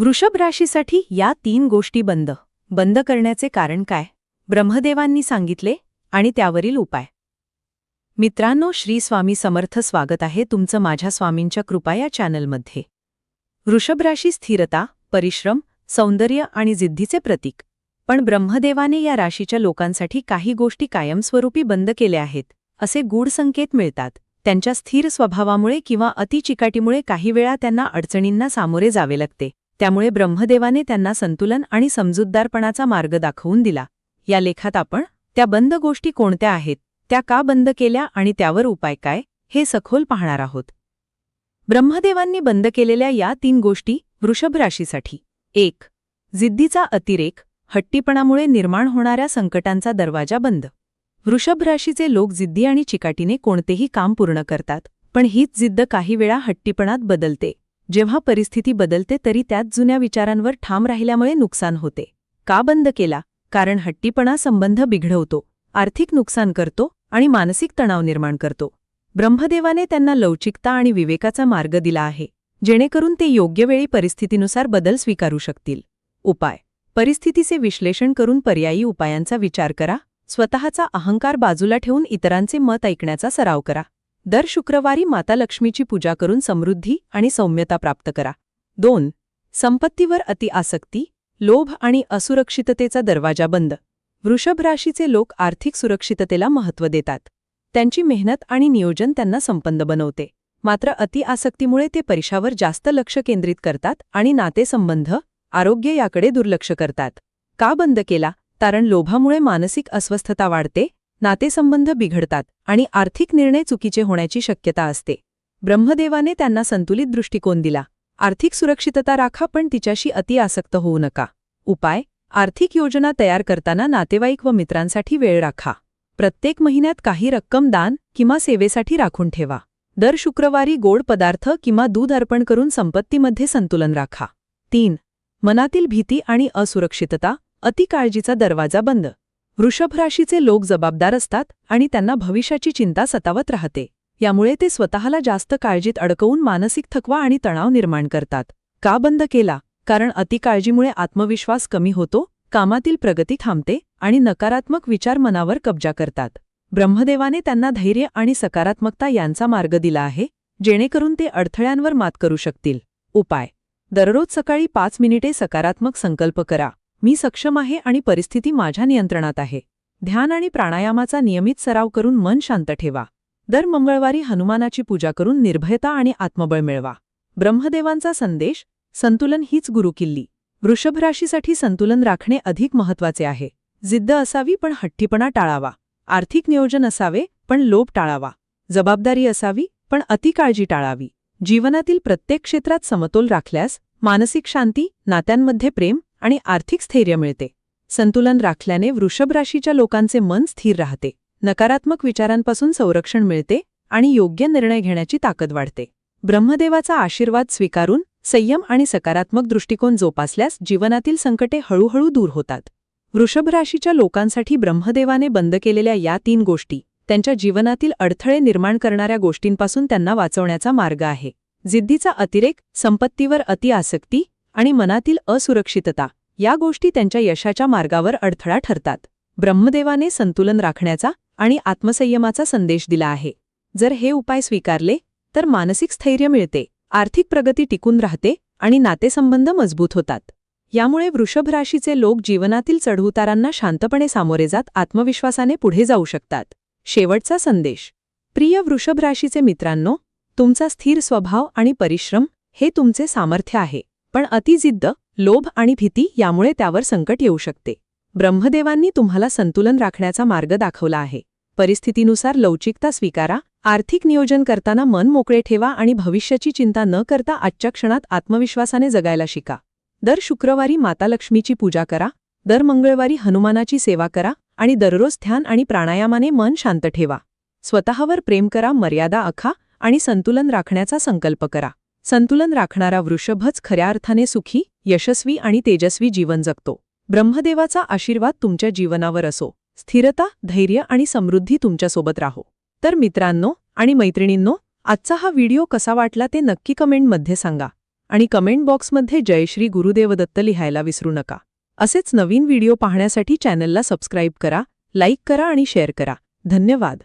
वृषभ राशीसाठी या तीन गोष्टी बंद. बंद करण्याचे कारण काय? ब्रह्मदेवांनी सांगितले आणि त्यावरील उपाय. मित्रांनो श्री स्वामी समर्थ स्वागत आहे तुमचं माझ्या स्वामींच्या कृपा या चॅनलमध्ये. वृषभ राशी स्थिरता परिश्रम सौंदर्य आणि जिद्दीचे प्रतीक. पण ब्रह्मदेवाने या राशीच्या लोकांसाठी काही गोष्टी कायमस्वरूपी बंद केल्या आहेत असे गूढ संकेत मिळतात. त्यांच्या स्थिर स्वभावामुळे किंवा अतिचिकाटीमुळे काही वेळा त्यांना अडचणींना सामोरे जावे लागते. त्यामुळे ब्रह्मदेवाने त्यांना संतुलन आणि समजूतदारपणाचा मार्ग दाखवून दिला. या लेखात आपण त्या बंद गोष्टी कोणत्या आहेत? त्या का बंद केल्या आणि त्यावर उपाय काय हे सखोल पाहणार आहोत. ब्रह्मदेवांनी बंद केलेल्या या तीन गोष्टी वृषभ राशीसाठी. एक जिद्दीचा अतिरेक हट्टीपणामुळे निर्माण होणाऱ्या संकटांचा दरवाजा बंद. वृषभ राशीचे लोक जिद्दी आणि चिकाटीने कोणतेही काम पूर्ण करतात पण हीच जिद्द काही वेळा हट्टीपणात बदलते. जेव्हा परिस्थिती बदलते तरी त्यात जुन्या विचारांवर ठाम राहिल्यामुळे नुकसान होते. का बंद केला? कारण हट्टीपणा संबंध बिघडवतो आर्थिक नुकसान करतो आणि मानसिक तणाव निर्माण करतो. ब्रह्मदेवाने त्यांना लवचिकता आणि विवेकाचा मार्ग दिला आहे जेणेकरून ते योग्य वेळी परिस्थितीनुसार बदल स्वीकारू शकतील. उपाय. परिस्थितीचे विश्लेषण करून पर्यायी उपायांचा विचार करा स्वतःचा अहंकार बाजूला ठेवून इतरांचे मत ऐकण्याचा सराव करा. दर शुक्रवारी माता लक्ष्मीची पूजा करून समृद्धी आणि सौम्यता प्राप्त करा. दोन संपत्तीवर अतिआसक्ती लोभ आणि असुरक्षिततेचा दरवाजा बंद. वृषभ राशीचे लोक आर्थिक सुरक्षिततेला महत्त्व देतात. त्यांची मेहनत आणि नियोजन त्यांना संपन्न बनवते. मात्र अतिआसक्तीमुळे ते परिशावर जास्त लक्ष केंद्रित करतात आणि नातेसंबंध आरोग्य याकडे दुर्लक्ष करतात. का बंद केला? कारण लोभामुळे मानसिक अस्वस्थता वाढते नातेसंबंध बिघडतात आणि आर्थिक निर्णय चुकीचे होण्याची शक्यता असते. ब्रह्मदेवाने त्यांना संतुलित दृष्टिकोन दिला. आर्थिक सुरक्षितता राखा पण तिच्याशी अतिआसक्त होऊ नका. उपाय आर्थिक योजना तयार करताना नातेवाईक व मित्रांसाठी वेळ राखा. प्रत्येक महिन्यात काही रक्कम दान किंवा सेवेसाठी राखून ठेवा. दर शुक्रवारी गोड पदार्थ किंवा दूध अर्पण करून संपत्तीमध्ये संतुलन राखा. तीन मनातील भीती आणि असुरक्षितता अतिकाळजीचा दरवाजा बंद. वृषभ राशीचे लोक जबाबदार असतात आणि त्यांना भविष्याची चिंता सतावत राहते. यामुळे ते स्वतःला जास्त काळजीत अडकवून मानसिक थकवा आणि तणाव निर्माण करतात. का बंद केला? कारण अतिकाळजीमुळे आत्मविश्वास कमी होतो कामातील प्रगती थांबते आणि नकारात्मक विचार मनावर कब्जा करतात. ब्रह्मदेवाने त्यांना धैर्य आणि सकारात्मकता यांचा मार्ग दिला आहे जेणेकरून ते अडथळ्यांवर मात करू शकतील. उपाय. दररोज सकाळी पाच मिनिटे सकारात्मक संकल्प करा. मी सक्षम आहे आणि परिस्थिती माझ्या नियंत्रणात आहे. ध्यान आणि प्राणायामाचा नियमित सराव करून मन शांत ठेवा. दर मंगळवारी हनुमानाची पूजा करून निर्भयता आणि आत्मबळ मिळवा. ब्रह्मदेवांचा संदेश संतुलन हीच गुरुकिल्ली. वृषभराशीसाठी संतुलन राखणे अधिक महत्त्वाचे आहे. जिद्द असावी पण हट्टीपणा टाळावा. आर्थिक नियोजन असावे पण लोभ टाळावा. जबाबदारी असावी पण अतिकाळजी टाळावी. जीवनातील प्रत्येक क्षेत्रात समतोल राखल्यास मानसिक शांती नात्यांमध्ये प्रेम आणि आर्थिक स्थैर्य मिळते. संतुलन राखल्याने वृषभ राशीच्या लोकांचे मन स्थिर राहते. नकारात्मक विचारांपासून संरक्षण मिळते आणि योग्य निर्णय घेण्याची ताकद वाढते. ब्रह्मदेवाचा आशीर्वाद स्वीकारून संयम आणि सकारात्मक दृष्टिकोन जोपासल्यास जीवनातील संकटे हळूहळू दूर होतात. वृषभ राशीच्या लोकांसाठी ब्रह्मदेवाने बंद केलेल्या या तीन गोष्टी त्यांच्या जीवनातील अडथळे निर्माण करणाऱ्या गोष्टींपासून त्यांना वाचवण्याचा मार्ग आहे. जिद्दीचा अतिरेक संपत्तीवर अतिआसक्ती आणि मनातील असुरक्षितता या गोष्टी त्यांच्या यशाच्या मार्गावर अडथळा ठरतात. ब्रह्मदेवाने संतुलन राखण्याचा आणि आत्मसंयमाचा संदेश दिला आहे. जर हे उपाय स्वीकारले तर मानसिक स्थैर्य मिळते आर्थिक प्रगती टिकून राहते आणि नातेसंबंध मजबूत होतात. यामुळे वृषभ राशीचे लोक जीवनातील चढउतारांना शांतपणे सामोरे जात आत्मविश्वासाने पुढे जाऊ शकतात. शेवटचा संदेश. प्रिय वृषभ राशीचे मित्रांनो तुमचा स्थिर स्वभाव आणि परिश्रम हे तुमचे सामर्थ्य आहे. पण अतिजिद्द लोभ आणि भीती यामुळे त्यावर संकट येऊ शकते. ब्रह्मदेवांनी तुम्हाला संतुलन राखण्याचा मार्ग दाखवला आहे. परिस्थितीनुसार लवचिकता स्वीकारा आर्थिक नियोजन करताना मन मोकळे ठेवा आणि भविष्याची चिंता न करता आजच्या क्षणात आत्मविश्वासाने जगायला शिका. दर शुक्रवारी माता लक्ष्मीची पूजा करा दर मंगळवारी हनुमानाची सेवा करा आणि दररोज ध्यान आणि प्राणायामाने मन शांत ठेवा. स्वतःवर प्रेम करा मर्यादा आखा आणि संतुलन राखण्याचा संकल्प करा. संतुलन राखणारा वृषभच खऱ्या अर्थाने सुखी यशस्वी आणि तेजस्वी जीवन जगतो. ब्रह्मदेवाचा आशीर्वाद तुमच्या जीवनावर असो. स्थिरता धैर्य आणि समृद्धी तुमच्यासोबत राहो. तर मित्रांनो आणि मैत्रिणींनो आजचा हा व्हिडिओ कसा वाटला ते नक्की कमेंटमध्ये सांगा. आणि कमेंट बॉक्समध्ये जयश्री गुरुदेवदत्त लिहायला विसरू नका. असेच नवीन व्हिडिओ पाहण्यासाठी चॅनलला सबस्क्राईब करा लाईक करा आणि शेअर करा. धन्यवाद.